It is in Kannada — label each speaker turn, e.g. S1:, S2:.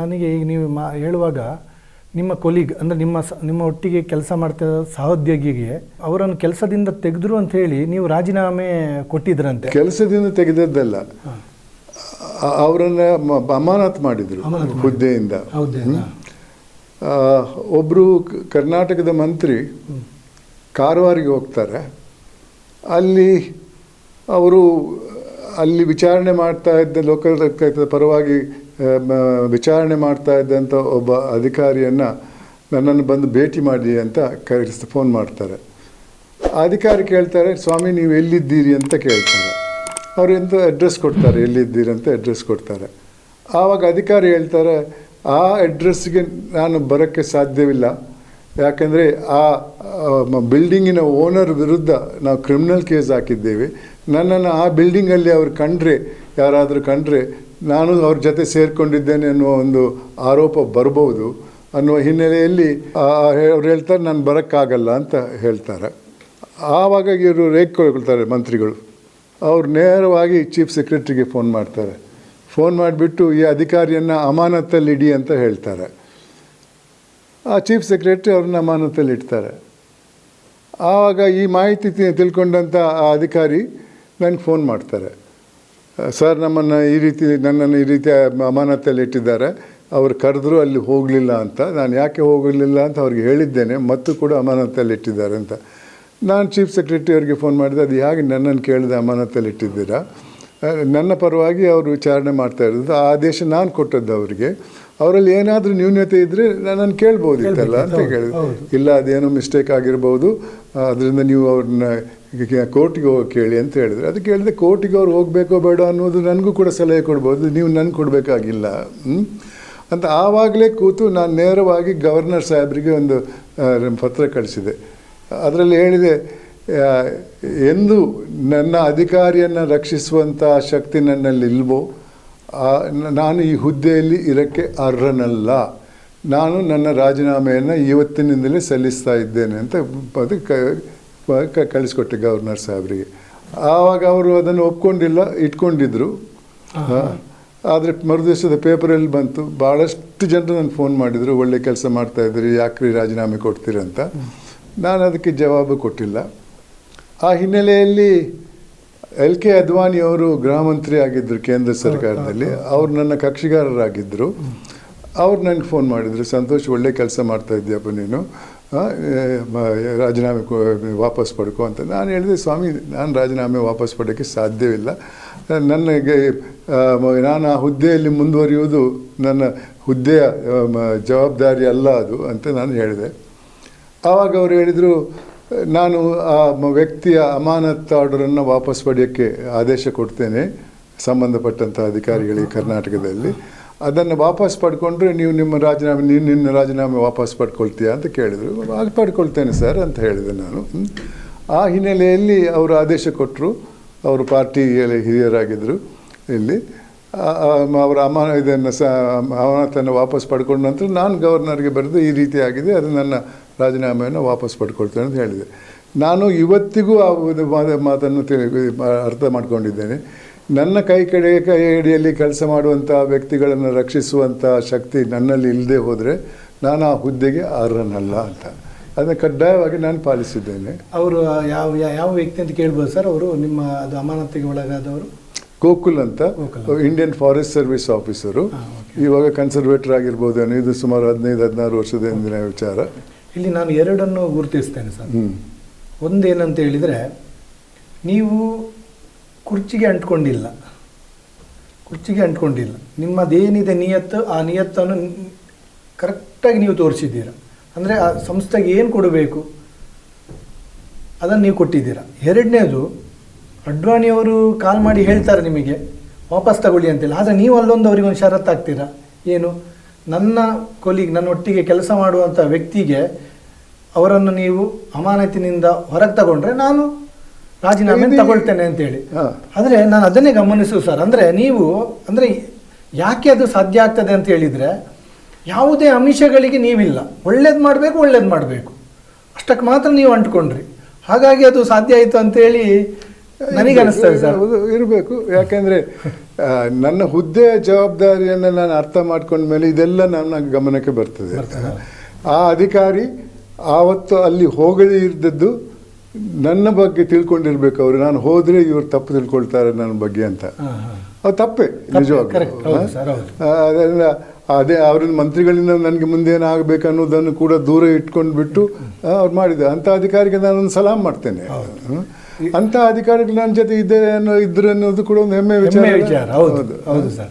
S1: ನನಗೆ ಈಗ ನೀವು ಮಾ ಹೇಳುವಾಗ ನಿಮ್ಮ ಕೊಲೀಗ್ ಅಂದರೆ ನಿಮ್ಮ ಸ ನಿಮ್ಮ ಒಟ್ಟಿಗೆ ಕೆಲಸ ಮಾಡ್ತಾ ಇರೋ ಸಹೋದ್ಯೋಗಿಗೆ ಅವರನ್ನು ಕೆಲಸದಿಂದ ತೆಗೆದ್ರು ಅಂತ ಹೇಳಿ ನೀವು ರಾಜೀನಾಮೆ ಕೊಟ್ಟಿದ್ರಂತೆ.
S2: ಕೆಲಸದಿಂದ ತೆಗೆದದ್ದಲ್ಲ. ಅವರನ್ನು ಅಮಾನತ್ ಮಾಡಿದ್ರು ಹುದ್ದೆಯಿಂದ. ಒಬ್ಬರು ಕರ್ನಾಟಕದ ಮಂತ್ರಿ ಕಾರವಾರಿಗೆ ಹೋಗ್ತಾರೆ. ಅಲ್ಲಿ ಅವರು ಅಲ್ಲಿ ವಿಚಾರಣೆ ಮಾಡ್ತಾ ಇದ್ದ ಲೋಕಲ್ ಪರವಾಗಿ ವಿಚಾರಣೆ ಮಾಡ್ತಾ ಇದ್ದಂಥ ಒಬ್ಬ ಅಧಿಕಾರಿಯನ್ನು ನನ್ನನ್ನು ಬಂದು ಭೇಟಿ ಮಾಡಿ ಅಂತ ಕರೆಸಿ ಫೋನ್ ಮಾಡ್ತಾರೆ. ಅಧಿಕಾರಿ ಕೇಳ್ತಾರೆ, ಸ್ವಾಮಿ, ನೀವು ಎಲ್ಲಿದ್ದೀರಿ ಅಂತ ಕೇಳ್ತಾರೆ. ಅವ್ರು ಎಂತ ಅಡ್ರೆಸ್ ಕೊಡ್ತಾರೆ, ಎಲ್ಲಿದ್ದೀರಿ ಅಂತ ಅಡ್ರೆಸ್ ಕೊಡ್ತಾರೆ. ಆವಾಗ ಅಧಿಕಾರಿ ಹೇಳ್ತಾರೆ, ಆ ಅಡ್ರೆಸ್ಗೆ ನಾನು ಬರೋಕ್ಕೆ ಸಾಧ್ಯವಿಲ್ಲ. ಯಾಕೆಂದರೆ ಆ ಬಿಲ್ಡಿಂಗಿನ ಓನರ್ ವಿರುದ್ಧ ನಾವು ಕ್ರಿಮಿನಲ್ ಕೇಸ್ ಹಾಕಿದ್ದೇವೆ. ನನ್ನನ್ನು ಆ ಬಿಲ್ಡಿಂಗಲ್ಲಿ ಅವರು ಕಂಡ್ರೆ, ಯಾರಾದರೂ ಕಂಡ್ರೆ ನಾನು ಅವ್ರ ಜೊತೆ ಸೇರಿಕೊಂಡಿದ್ದೇನೆ ಅನ್ನುವ ಒಂದು ಆರೋಪ ಬರಬಹುದು ಅನ್ನುವ ಹಿನ್ನೆಲೆಯಲ್ಲಿ ಅವ್ರು ಹೇಳ್ತಾರೆ, ನಾನು ಬರೋಕ್ಕಾಗಲ್ಲ ಅಂತ ಹೇಳ್ತಾರೆ. ಆವಾಗ ಇವರು ರೇಗ್ಕೊಳ್ತಾರೆ ಮಂತ್ರಿಗಳು. ಅವ್ರು ನೇರವಾಗಿ ಚೀಫ್ ಸೆಕ್ರೆಟ್ರಿಗೆ ಫೋನ್ ಮಾಡ್ತಾರೆ. ಫೋನ್ ಮಾಡಿಬಿಟ್ಟು, ಈ ಅಧಿಕಾರಿಯನ್ನು ಅಮಾನತಲ್ಲಿ ಇಡಿ ಅಂತ ಹೇಳ್ತಾರೆ. ಆ ಚೀಫ್ ಸೆಕ್ರೆಟ್ರಿ ಅವ್ರನ್ನ ಅಮಾನತಲ್ಲಿ ಇಡ್ತಾರೆ. ಆವಾಗ ಈ ಮಾಹಿತಿ ತಿಳ್ಕೊಂಡಂಥ ಆ ಅಧಿಕಾರಿ ನನಗೆ ಫೋನ್ ಮಾಡ್ತಾರೆ. ಸರ್, ನಮ್ಮನ್ನು ಈ ರೀತಿ, ನನ್ನನ್ನು ಈ ರೀತಿ ಅಮಾನತಲ್ಲಿ ಇಟ್ಟಿದ್ದಾರೆ. ಅವರು ಕರೆದ್ರು ಅಲ್ಲಿ ಹೋಗಲಿಲ್ಲ ಅಂತ. ನಾನು ಯಾಕೆ ಹೋಗಲಿಲ್ಲ ಅಂತ ಅವ್ರಿಗೆ ಹೇಳಿದ್ದೇನೆ. ಮತ್ತು ಕೂಡ ಅಮಾನತಲ್ಲಿ ಇಟ್ಟಿದ್ದಾರೆ ಅಂತ. ನಾನು ಚೀಫ್ ಸೆಕ್ರೆಟರಿ ಅವರಿಗೆ ಫೋನ್ ಮಾಡಿದೆ. ಅದು ಹೇಗೆ ನನ್ನನ್ನು ಕೇಳಿದೆ ಅಮಾನತಲ್ಲಿ ಇಟ್ಟಿದ್ದೀರಾ? ನನ್ನ ಪರವಾಗಿ ಅವರು ವಿಚಾರಣೆ ಮಾಡ್ತಾ ಇರೋದು ಆ ಆದೇಶ ನಾನು ಕೊಟ್ಟದ್ದು ಅವರಿಗೆ. ಅವರಲ್ಲಿ ಏನಾದರೂ ನ್ಯೂನ್ಯತೆ ಇದ್ದರೆ ನಾನು ಕೇಳ್ಬೋದಿತ್ತಲ್ಲ ಅಂತ ಕೇಳಿದೆ ಇಲ್ಲ ಅದೇನೋ ಮಿಸ್ಟೇಕ್ ಆಗಿರ್ಬೋದು ಅದರಿಂದ ನೀವು ಅವ್ರನ್ನ ಕೋರ್ಟಿಗೆ ಹೋಗಿ ಕೇಳಿ ಅಂತ ಹೇಳಿದ್ರು. ಅದಕ್ಕೆ ಹೇಳಿದೆ ಕೋರ್ಟಿಗೆ ಅವ್ರು ಹೋಗಬೇಕೋ ಬೇಡ ಅನ್ನೋದು ನನಗೂ ಕೂಡ ಸಲಹೆ ಕೊಡ್ಬೋದು ನೀವು ನನಗೆ ಕೊಡಬೇಕಾಗಿಲ್ಲ? ಅಂತ ಆವಾಗಲೇ ಕೂತು ನಾನು ನೇರವಾಗಿ ಗವರ್ನರ್ ಸಾಹೇಬರಿಗೆ ಒಂದು ಪತ್ರ ಕಳಿಸಿದೆ. ಅದರಲ್ಲಿ ಹೇಳಿದೆ ಎಂದು ನನ್ನ ಅಧಿಕಾರಿಯನ್ನು ರಕ್ಷಿಸುವಂಥ ಶಕ್ತಿ ನನ್ನಲ್ಲಿ ಇಲ್ವೋ ನಾನು ಈ ಹುದ್ದೆಯಲ್ಲಿ ಇರೋಕ್ಕೆ ಅರ್ಹನಲ್ಲ. ನಾನು ನನ್ನ ರಾಜೀನಾಮೆಯನ್ನು ಇವತ್ತಿನಿಂದಲೇ ಸಲ್ಲಿಸ್ತಾ ಇದ್ದೇನೆ ಅಂತ ಅದು ಕ- ಕಳಿಸ್ಕೊಟ್ಟೆ ಗವರ್ನರ್ ಸಾಹೇಬರಿಗೆ. ಆವಾಗ ಅವರು ಅದನ್ನು ಒಪ್ಕೊಂಡಿಲ್ಲ ಇಟ್ಕೊಂಡಿದ್ರು. ಆದರೆ ಮರುದಿವಸದ ಪೇಪರಲ್ಲಿ ಬಂತು. ಭಾಳಷ್ಟು ಜನರು ನಾನು ಫೋನ್ ಮಾಡಿದರು ಒಳ್ಳೆ ಕೆಲಸ ಮಾಡ್ತಾ ಇದ್ದೀರಿ ಯಾಕ್ರಿ ರಾಜೀನಾಮೆ ಕೊಡ್ತೀರಂತ ನಾನು ಅದಕ್ಕೆ ಜವಾಬು ಕೊಟ್ಟಿಲ್ಲ. ಆ ಹಿನ್ನೆಲೆಯಲ್ಲಿ ಎಲ್ ಕೆ ಅದ್ವಾನಿ ಅವರು ಗೃಹ ಮಂತ್ರಿ ಆಗಿದ್ದರು ಕೇಂದ್ರ ಸರ್ಕಾರದಲ್ಲಿ ಅವ್ರು ನನ್ನ ಕಕ್ಷಿಗಾರರಾಗಿದ್ದರು ಅವ್ರು ನನಗೆ ಫೋನ್ ಮಾಡಿದರು ಸಂತೋಷ್ ಒಳ್ಳೆ ಕೆಲಸ ಮಾಡ್ತಾ ಇದ್ದೀಯಪ್ಪ ನೀನು. ರಾಜೀನಾಮೆ ವಾಪಸ್ ಪಡ್ಕೊ ಅಂತ. ನಾನು ಹೇಳಿದೆ ಸ್ವಾಮಿ ನಾನು ರಾಜೀನಾಮೆ ವಾಪಸ್ ಪಡೋಕ್ಕೆ ಸಾಧ್ಯವಿಲ್ಲ. ನನಗೆ ನಾನು ಆ ಹುದ್ದೆಯಲ್ಲಿ ಮುಂದುವರಿಯುವುದು ನನ್ನ ಹುದ್ದೆಯ ಜವಾಬ್ದಾರಿ ಅಲ್ಲ ಅದು ಅಂತ ನಾನು ಹೇಳಿದೆ. ಆವಾಗ ಅವರು ಹೇಳಿದರು ನಾನು ಆ ವ್ಯಕ್ತಿಯ ಅಮಾನತ್ ಆರ್ಡರನ್ನು ವಾಪಸ್ ಪಡೆಯೋಕ್ಕೆ ಆದೇಶ ಕೊಡ್ತೇನೆ ಸಂಬಂಧಪಟ್ಟಂಥ ಅಧಿಕಾರಿಗಳಿಗೆ ಕರ್ನಾಟಕದಲ್ಲಿ. ಅದನ್ನು ವಾಪಸ್ ಪಡ್ಕೊಂಡ್ರೆ ನೀವು ನಿಮ್ಮ ರಾಜೀನಾಮೆ, ನೀನು ನಿನ್ನ ರಾಜೀನಾಮೆ ವಾಪಸ್ ಪಡ್ಕೊಳ್ತೀಯಾ ಅಂತ ಕೇಳಿದರು. ಆಗ ಪಡ್ಕೊಳ್ತೇನೆ ಸರ್ ಅಂತ ಹೇಳಿದೆ ನಾನು. ಆ ಹಿನ್ನೆಲೆಯಲ್ಲಿ ಅವರು ಆದೇಶ ಕೊಟ್ಟರು. ಅವರು ಪಾರ್ಟಿಯಲ್ಲಿ ಹಿರಿಯರಾಗಿದ್ದರು ಇಲ್ಲಿ. ಅವರ ಅಮಾನ, ಇದನ್ನು ಸ, ಅಮಾನತನ್ನು ವಾಪಸ್ ಪಡ್ಕೊಂಡ ನಂತರ ನಾನು ಗವರ್ನರ್ಗೆ ಬರೆದು ಈ ರೀತಿ ಆಗಿದೆ. ಅದು ನನ್ನ ರಾಜೀನಾಮೆಯನ್ನು ವಾಪಸ್ ಪಡ್ಕೊಳ್ತೇನೆ ಅಂತ ಹೇಳಿದೆ. ನಾನು ಇವತ್ತಿಗೂ ಆ ಒಂದು ಮಾತ- ಮಾತನ್ನು ತಿಳಿ- ಅರ್ಥ ಮಾಡಿಕೊಂಡಿದ್ದೇನೆ. ನನ್ನ ಕೈ ಕಡೆ ಕೈ ಅಡಿಯಲ್ಲಿ ಕೆಲಸ ಮಾಡುವಂಥ ವ್ಯಕ್ತಿಗಳನ್ನು ರಕ್ಷಿಸುವಂಥ ಶಕ್ತಿ ನನ್ನಲ್ಲಿ ಇಲ್ಲದೆ ಹೋದರೆ ನಾನು ಆ ಹುದ್ದೆಗೆ ಅರ್ಹನಲ್ಲ ಅಂತ. ಅದನ್ನು ಕಡ್ಡಾಯವಾಗಿ ನಾನು ಪಾಲಿಸಿದ್ದೇನೆ.
S1: ಅವರು ಯಾವ ಯಾವ ವ್ಯಕ್ತಿ ಅಂತ ಕೇಳ್ಬೋದು ಸರ್ ಅವರು? ನಿಮ್ಮ ಅದು ಅಮಾನತಿಗೆ ಒಳಗಾದವರು?
S2: ಗೋಕುಲ್ ಅಂತ ಇಂಡಿಯನ್ ಫಾರೆಸ್ಟ್ ಸರ್ವಿಸ್ ಆಫೀಸರು ಇವಾಗ ಕನ್ಸರ್ವೇಟರ್ ಆಗಿರ್ಬೋದು. ಇದು ಸುಮಾರು ಹದಿನೈದು ಹದಿನಾರು ವರ್ಷದ ಹಿಂದಿನ ವಿಚಾರ.
S1: ಇಲ್ಲಿ ನಾನು ಎರಡನ್ನು ಗುರುತಿಸ್ತೇನೆ ಸರ್. ಒಂದೇನಂತ ಹೇಳಿದರೆ ನೀವು ಕುರ್ಚಿಗೆ ಅಂಟ್ಕೊಂಡಿಲ್ಲ. ಕುರ್ಚಿಗೆ ಅಂಟ್ಕೊಂಡಿಲ್ಲ. ನಿಮ್ಮದೇನಿದೆ ನಿಯತ್ತು ಆ ನಿಯತ್ತನ್ನು ಕರೆಕ್ಟಾಗಿ ನೀವು ತೋರಿಸಿದ್ದೀರ. ಅಂದರೆ ಆ ಸಂಸ್ಥೆಗೆ ಏನು ಕೊಡಬೇಕು? ಅದನ್ನು ನೀವು ಕೊಟ್ಟಿದ್ದೀರಾ. ಎರಡನೇದು ಅಡ್ವಾಣಿಯವರು ಕಾಲ್ ಮಾಡಿ ಹೇಳ್ತಾರೆ ನಿಮಗೆ ವಾಪಸ್ ತಗೊಳ್ಳಿ ಅಂತೇಳಿ. ಆದರೆ ನೀವು ಅಲ್ಲೊಂದು ಅವರಿಗೊಂದು ಷರತ್ತು ಹಾಕ್ತೀರಾ ಏನು? ನನ್ನ ಕೊಲಿಗ್ ನನ್ನ ಒಟ್ಟಿಗೆ ಕೆಲಸ ಮಾಡುವಂಥ ವ್ಯಕ್ತಿಗೆ ಅವರನ್ನು ನೀವು ಅಮಾನತಿನಿಂದ ಹೊರಗೆ ತಗೊಂಡ್ರೆ ನಾನು ರಾಜೀನಾಮೆ ತಗೊಳ್ತೇನೆ ಅಂತೇಳಿ. ಆದರೆ ನಾನು ಅದನ್ನೇ ಗಮನಿಸು ಸರ್. ಅಂದರೆ ನೀವು ಅಂದರೆ ಯಾಕೆ ಅದು ಸಾಧ್ಯ ಆಗ್ತದೆ ಅಂತ ಹೇಳಿದರೆ ಯಾವುದೇ ಅಂಶಗಳಿಗೆ ನೀವಿಲ್ಲ. ಒಳ್ಳೇದು ಮಾಡಬೇಕು ಒಳ್ಳೇದು ಮಾಡಬೇಕು. ಅಷ್ಟಕ್ಕೆ ಮಾತ್ರ ನೀವು ಅಂಟ್ಕೊಂಡ್ರಿ. ಹಾಗಾಗಿ ಅದು ಸಾಧ್ಯ ಆಯಿತು ಅಂತೇಳಿ ನನಗೆ ಅನಿಸ್ತದೆ ಸರ್.
S2: ಇರಬೇಕು. ಯಾಕೆಂದರೆ ನನ್ನ ಹುದ್ದೆಯ ಜವಾಬ್ದಾರಿಯನ್ನು ನಾನು ಅರ್ಥ ಮಾಡ್ಕೊಂಡ ಮೇಲೆ ಇದೆಲ್ಲ ನನ್ನ ಗಮನಕ್ಕೆ ಬರ್ತದೆ. ಆ ಅಧಿಕಾರಿ ಆವತ್ತು ಅಲ್ಲಿ ಹೋಗದೇ ಇದ್ದದ್ದು ನನ್ನ ಬಗ್ಗೆ ತಿಳ್ಕೊಂಡಿರ್ಬೇಕು ಅವರು. ನಾನು ಹೋದರೆ ಇವರು ತಪ್ಪು ತಿಳ್ಕೊಳ್ತಾರೆ ನನ್ನ ಬಗ್ಗೆ ಅಂತ. ಅದು ತಪ್ಪೇ
S1: ಹೌದು.
S2: ಅದರಿಂದ ಅದೇ ಅವ್ರನ್ನ ಮಂತ್ರಿಗಳಿಂದ ನನಗೆ ಮುಂದೆ ಆಗಬೇಕು ಅನ್ನೋದನ್ನು ಕೂಡ ದೂರ ಇಟ್ಕೊಂಡು ಬಿಟ್ಟು ಅವ್ರು ಮಾಡಿದೆ. ಅಂಥ ಅಧಿಕಾರಿಗೆ ನಾನೊಂದು ಸಲಾಮ್ ಮಾಡ್ತೇನೆ. ಅಂಥ ಅಧಿಕಾರಿಗಳು ನನ್ನ ಜೊತೆ ಇದೆ ಅನ್ನೋ ಇದ್ರು ಅನ್ನೋದು ಕೂಡ ಒಂದು ಹೆಮ್ಮೆ ವಿಚಾರ
S1: ಹೆಮ್ಮೆ ವಿಚಾರ ಹೌದು. ಹೌದು ಸರ್.